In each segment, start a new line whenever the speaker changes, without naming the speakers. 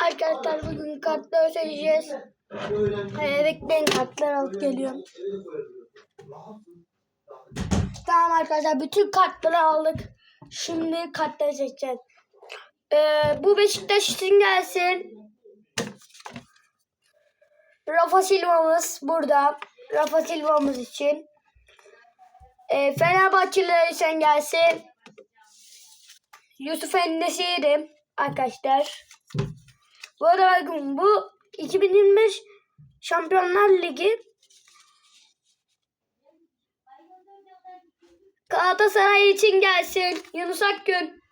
Arkadaşlar bugün kartları seçeceğiz. Ee, bekleyin kartları alıp geliyorum. Tamam arkadaşlar bütün kartları aldık. Şimdi kartları seçeceğiz. Ee, bu Beşiktaş için gelsin. Rafa Silva'mız burada. Rafa Silva'mız için. Ee, Fenerbahçeliler için gelsin. Yusuf Ennesiri arkadaşlar. Bu arada bakın bu 2025 Şampiyonlar Ligi Galatasaray için gelsin. Yunus Akgün.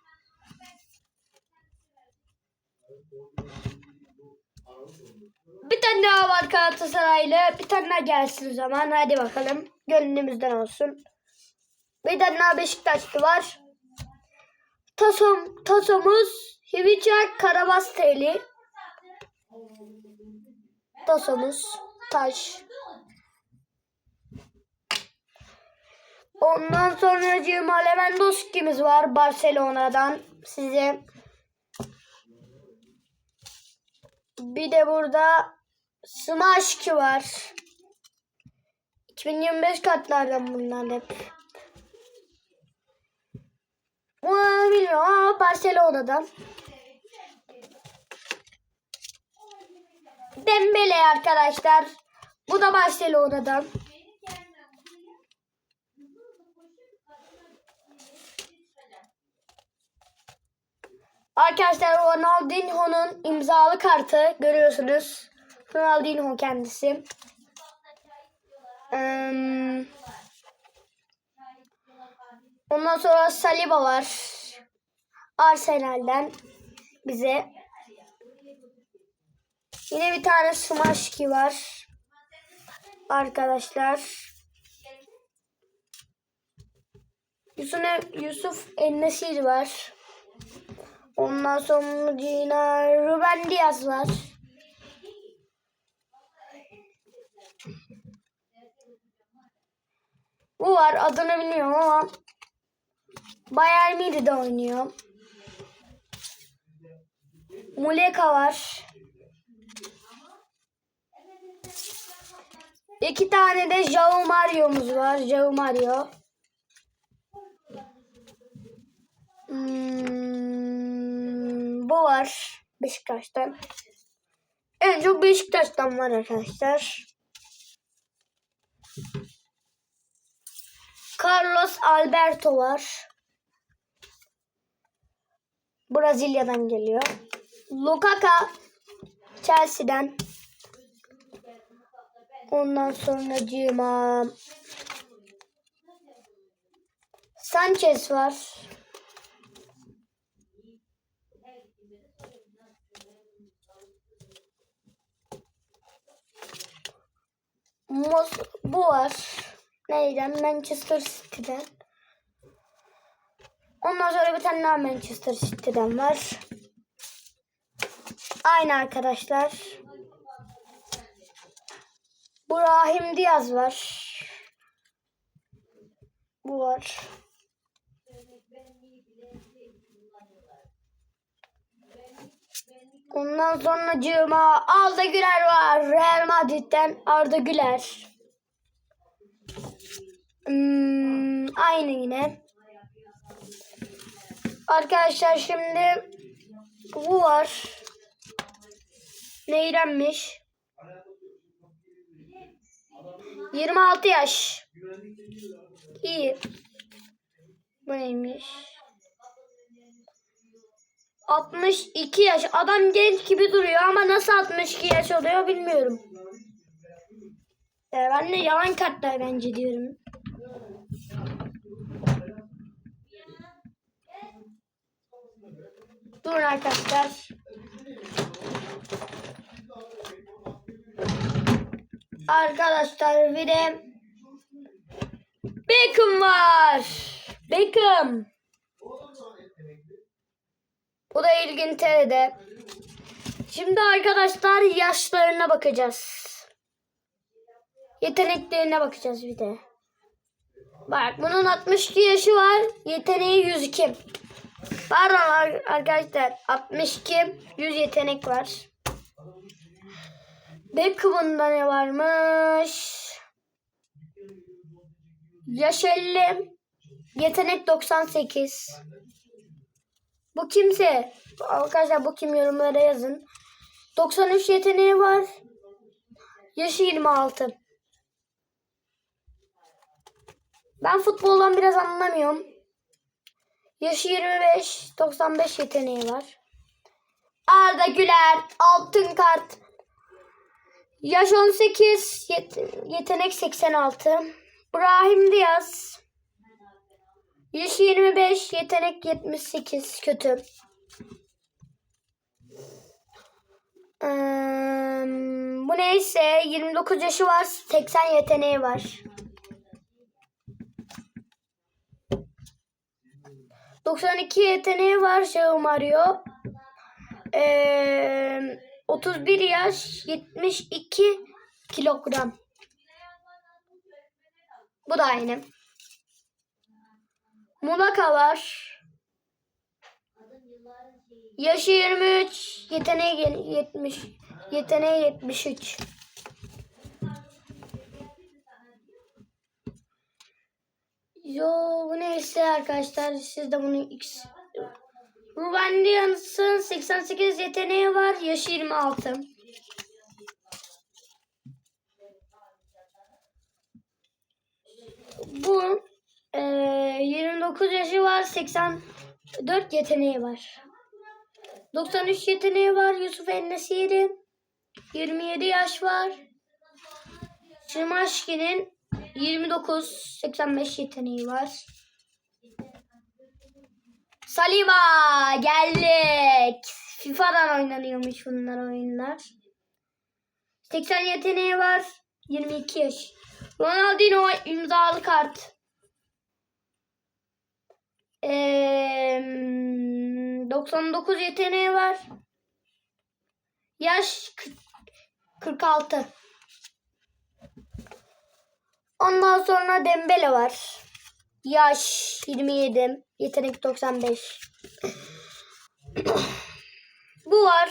Bir tane daha var Galatasaraylı. Bir tane daha gelsin o zaman. Hadi bakalım. Gönlümüzden olsun. Bir tane daha Beşiktaşlı var. Tasom, tasomuz Hivica Karabasteli. Tasomuz taş. Ondan sonra Cima Lewandowski'miz var Barcelona'dan size. Bir de burada Smaşki var. 2025 kartlardan bunlar hep. Ama Barcelona'dan. Dembele arkadaşlar. Bu da Barcelona'dan. Arkadaşlar Ronaldinho'nun imzalı kartı görüyorsunuz. Ronaldinho kendisi. Ondan sonra Saliba var. Arsenal'den bize. Yine bir tane Smaşki var. Arkadaşlar. Yusuf, Yusuf Ennesir var. Ondan sonra yine Ruben Diaz var. Bu var adını bilmiyorum ama Bayern Münih'de oynuyor. Muleka var. İki tane de João Mario'muz var. João Mario. Hmm, bu var Beşiktaş'tan. En çok Beşiktaş'tan var arkadaşlar. Carlos Alberto var. Brezilya'dan geliyor. Lukaku Chelsea'den. Ondan sonra Cima Sanchez var. Mos bu var. Neyden? Manchester City'den. Ondan sonra bir tane daha Manchester City'den var. Aynı arkadaşlar. Brahim Diaz var. Bu var. Ondan sonra cıma Arda Güler var. Real Madrid'den Arda Güler. Hmm, aynı yine. Arkadaşlar şimdi bu var. Neylenmiş? 26 yaş. İyi. Bu neymiş? 62 yaş. Adam genç gibi duruyor ama nasıl 62 yaş oluyor bilmiyorum. Ee, ben de yalan kartlar bence diyorum. Durun arkadaşlar. Arkadaşlar bir de Beckham var. Beckham. Bu da İngiltere'de. Şimdi arkadaşlar yaşlarına bakacağız. Yeteneklerine bakacağız bir de. Bak bunun 62 yaşı var. Yeteneği 102. Pardon ar- arkadaşlar 62 100 yetenek var. Beckham'ında ne varmış? Yaş 50 yetenek 98 Bu kimse? Arkadaşlar bu kim yorumlara yazın. 93 yeteneği var. Yaşı 26. Ben futboldan biraz anlamıyorum. Yaşı 25, 95 yeteneği var. Arda Güler, altın kart. Yaş 18, yet- yetenek 86. Brahim Diaz. Yaşı 25, yetenek 78. Kötü. Ee, bu neyse 29 yaşı var, 80 yeteneği var. 92 yeteneği var Şahı Mario. Ee, 31 yaş 72 kilogram. Bu da aynı. Mulaka var. Yaşı 23, yeteneği gen- 70. Yeteneği 73. Yo bu neyse arkadaşlar siz de bunu X Ruben Diaz'ın 88 yeteneği var. Yaşı 26. Bu e, 29 yaşı var. 84 yeteneği var. 93 yeteneği var. Yusuf Ennesiri. 27 yaş var. Şimaşki'nin 29 85 yeteneği var. Saliba geldik. FIFA'dan oynanıyormuş bunlar oyunlar. 80 yeteneği var. 22 yaş. Ronaldinho imzalı kart. Ee, 99 yeteneği var. Yaş 40 46. Ondan sonra Dembele var. Yaş 27. Yetenek 95. Bu var.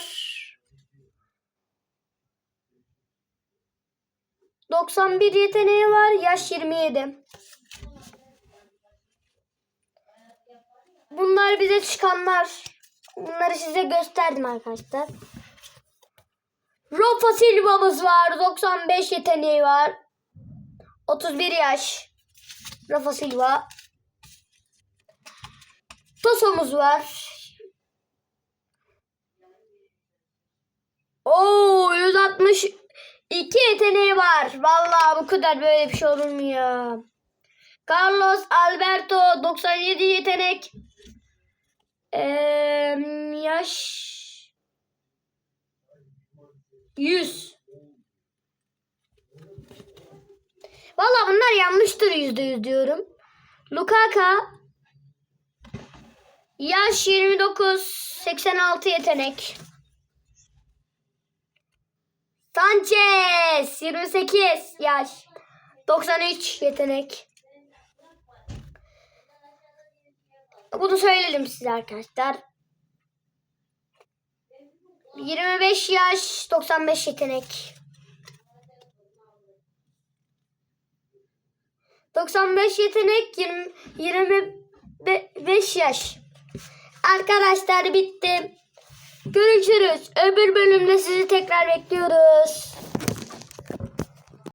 91 yeteneği var. Yaş 27. Bunlar bize çıkanlar. Bunları size gösterdim arkadaşlar. Rafa Silva'mız var. 95 yeteneği var. 31 yaş. Rafa Silva. Tosomuz var. Oo 162 yeteneği var. Vallahi bu kadar böyle bir şey olur mu ya? Carlos Alberto 97 yetenek. Ee, yaş 100. Vallahi bunlar yanlıştır yüzde yüz diyorum. Lukaka yaş 29 86 yetenek. Sanchez 28 yaş 93 yetenek. Bunu söyledim size arkadaşlar. 25 yaş 95 yetenek. 95 yetenek 20, 25 yaş. Arkadaşlar bitti. Görüşürüz. Öbür bölümde sizi tekrar bekliyoruz.